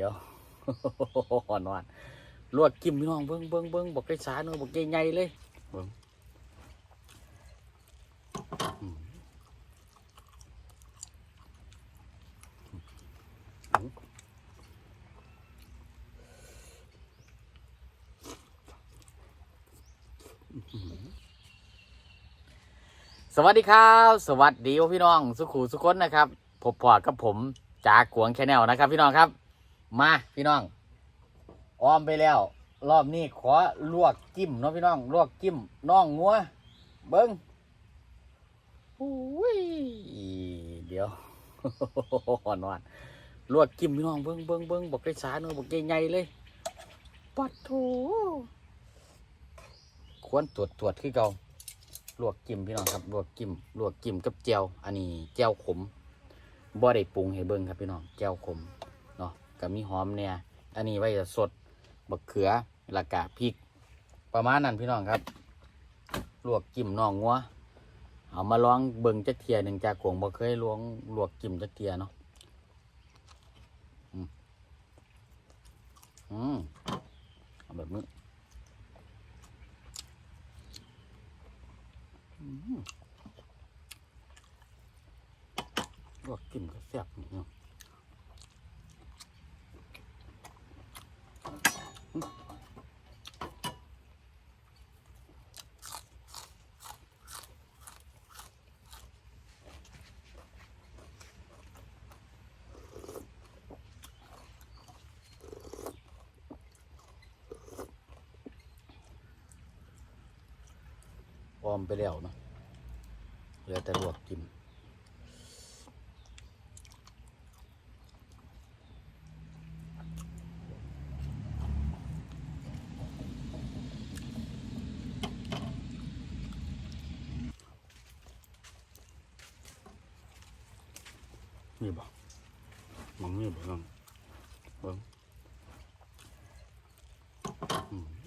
ดี๋ยวอ่อนวานลวกกิมพี่น้องเบิ้งเบิ้งเบิ้งบอกไก่สาหน่อยบอกใหญ่เลยเบิ้งสวัสดีครับ สวัสดีพี่น้อง สุขูสุคนนะครับพบพอกับผมจากกวงแชนแนลนะครับ พี่น้องครับ มาพี่น้องอ้อมไปแล้ว รอบนี้ขอลวกจิ้มเนาะพี่น้อง ลวกจิ้มน่องงัว เบิ้งอุ้ยเดี๋ยวอ่อนหวานลวกจิ้มพี่น้องเบิ้งเบิ้งเบิ้งบอกไก่สาหน่อยบอกใหญ่ๆเลยปัดโถควรตรวจตรวจคือเก่าลวกจิ้มพี่น้องครับลวกจิ้มลวกจิ้มกับแจวอันนี้แจวขมบ่ได้ปรุงให้เบิ้งครับพี่น้องแจวขมเนาะ ก็มีหอมเนี่ยอันนี้ไว้จะสดบักเขือและกะพริก ประมาณนั้นพี่น้องครับ ลวกจิ้มน่องงัวเอามาลองเบิ่งจักเทียหนึ่งจากกวงบ่เคยลวงลวกจิ้มจักเทียเนาะอืมอืมเอาแบบนี้อลวกจิ้มก็แซ่บนี่เนาะอืม ออมไปแล้วเนาะเหลือแต่ลวกจิ้มนี่บ่มองนี่บ่น้องเบิ่งอืม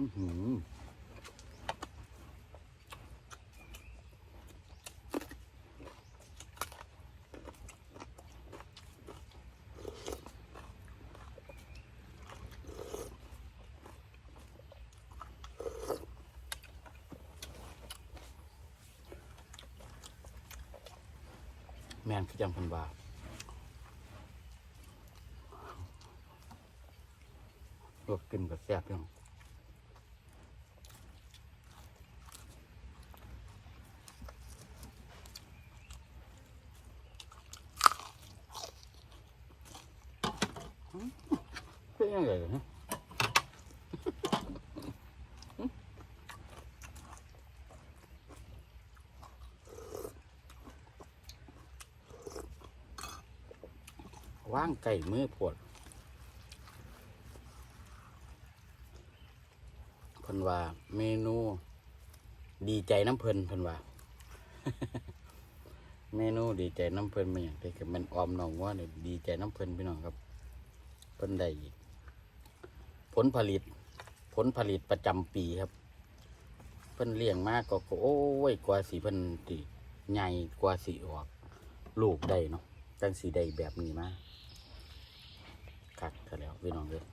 แมนคือจังเพันบาลวกกินกับแซ่บพี่น้อง ยังไงฮะว่างไก่มือปวดเพิ่นว่า เมนู ดีใจน้ำเพิ่นเพิ่นว่า เมนูดีใจน้ำเพิ่นมันอย่างไรคือมันออมหนองว่าเนี่ยดีใจน้ำเพิ่นพี่น้องครับเพิ่นได้ ลผลิต ผลผลิตประจำปีครับ เพิ่นเลี้ยงมากก็โอ้ยกว่าสีเพิ่นตีใหญ่กว่าสีออก ลูกได้เนาะจังสีได้แบบนี้มาคักก็แล้วพี่น้องเลย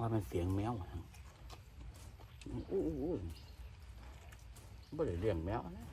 ว่าเป็นเสียงแมวอู้อู้อู้บ่ได้เลี้ยงแมวนะ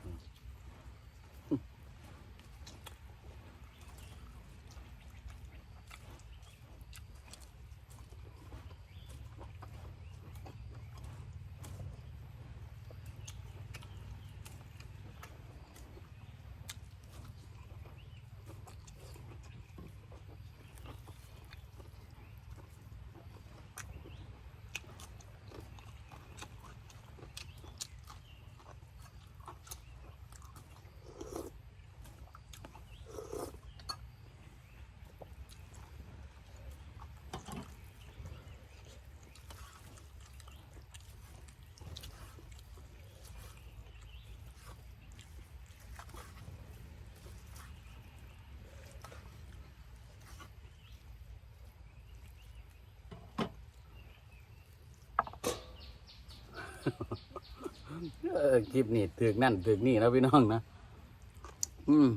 คลิปนี้ถึกนั่นถึกนี่แล้วพี่น้องนะ อืม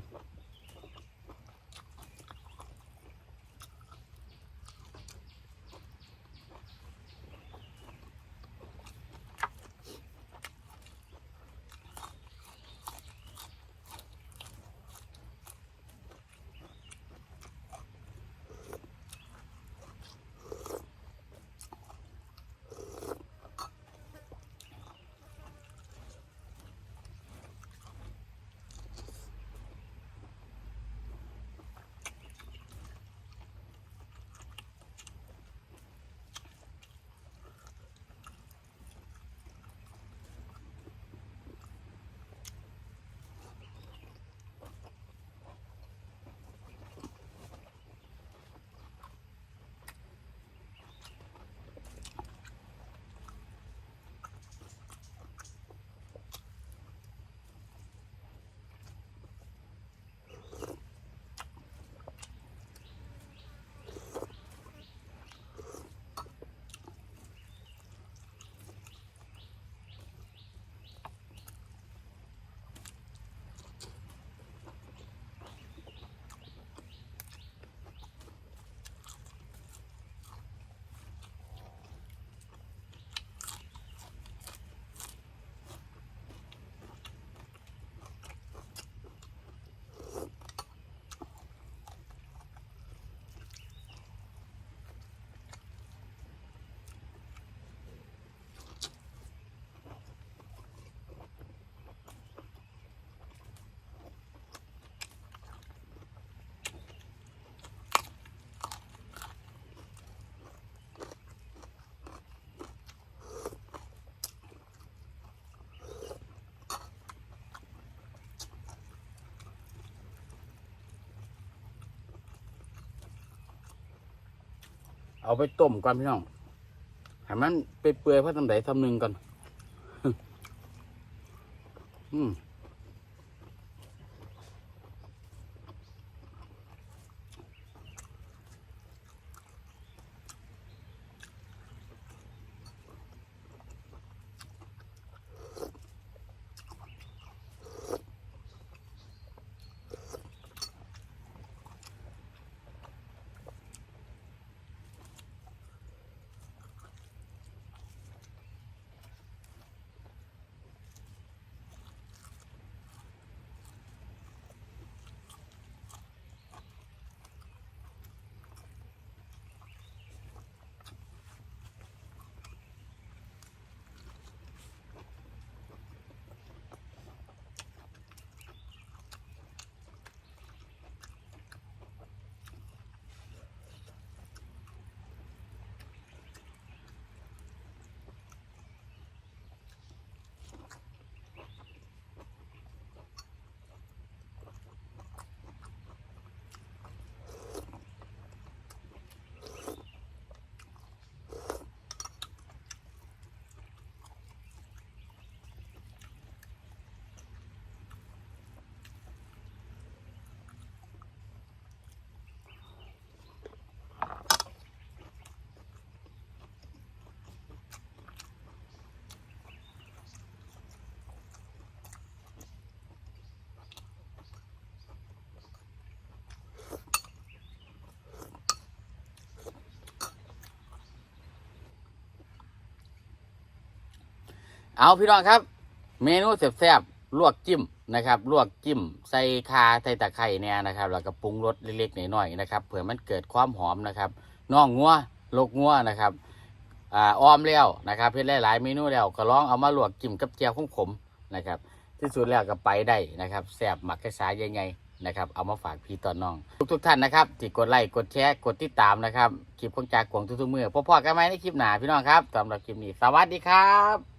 เอาไปต้มก่อนพี่น้องให้มันไปเปื่อยๆเพราะทำไหนทำหนึ่งก่อน เอาพี่น้องครับ เมนูแซ่บๆลวกจิ้มนะครับ ลวกจิ้มใส่คาใส่ตะไคร่เนี่ยนะครับแล้วก็ปรุงรสเล็กๆหน่อยๆนะครับเผื่อมันเกิดความหอมนะครับน่องงัวลกงัวนะครับอ่าอ้อมแล้วนะครับเพื่อหลายๆเมนูแล้วก็ลองเอามาลวกจิ้มกับเจียวขมๆนะครับ ที่สุดแล้วก็ไปได้นะครับแซ่บหมักกระสายใหญ่ๆนะครับ เอามาฝากพี่ตอนน้อง ทุกๆท่านนะครับที่กดไลค์กดแชร์กดติดตามนะครับคลิปของจากกวงทุกๆมือพบๆกันไหมในคลิปหน้าพี่น้องครับสำหรับคลิปนี้สวัสดีครับ